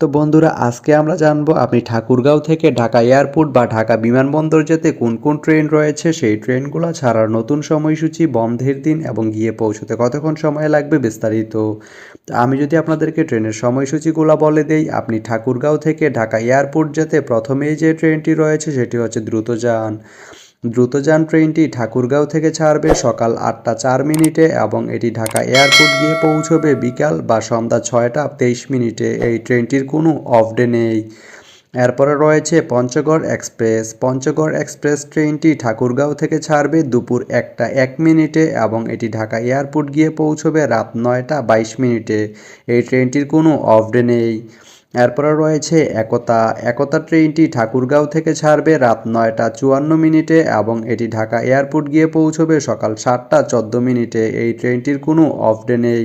তো বন্ধুরা, আজকে আমরা জানব আপনি ঠাকুরগাঁও থেকে ঢাকা এয়ারপোর্ট বা ঢাকা বিমানবন্দর যেতে কোন কোন ট্রেন রয়েছে? সেই ট্রেনগুলো ছাড়ার নতুন সময়সূচি, বন্ধের দিন এবং গিয়ে পৌঁছতে কতক্ষণ সময় লাগবে বিস্তারিত। আমি যদি আপনাদেরকে ট্রেনের সময়সূচিগুলো বলে দেই, আপনি ঠাকুরগাঁও থেকে ঢাকা এয়ারপোর্ট যেতে প্রথমেই যে ট্রেনটি রয়েছে, সেটি হচ্ছে দ্রুতযান। দ্রুতযান ট্রেনটি ঠাকুরগাঁও থেকে ছাড়বে সকাল আটটা চার মিনিটে এবং এটি ঢাকা এয়ারপোর্ট গিয়ে পৌঁছবে বিকাল বা সন্ধ্যা ছয়টা তেইশ মিনিটে। এই ট্রেনটির কোনো অফ ডে নেই। এরপরে রয়েছে পঞ্চগড় এক্সপ্রেস। পঞ্চগড় এক্সপ্রেস ট্রেনটি ঠাকুরগাঁও থেকে ছাড়বে দুপুর একটা এক মিনিটে এবং এটি ঢাকা এয়ারপোর্ট গিয়ে পৌঁছবে রাত নয়টা বাইশ মিনিটে। এই ট্রেনটির কোনো অফ ডে নেই। এরপরে রয়েছে একতা। একতা ট্রেনটি ঠাকুরগাঁও থেকে ছাড়বে রাত নয়টা চুয়ান্ন মিনিটে এবং এটি ঢাকা এয়ারপোর্ট গিয়ে পৌঁছবে সকাল সাতটা চোদ্দ মিনিটে। এই ট্রেনটির কোনো অফ ডে নেই।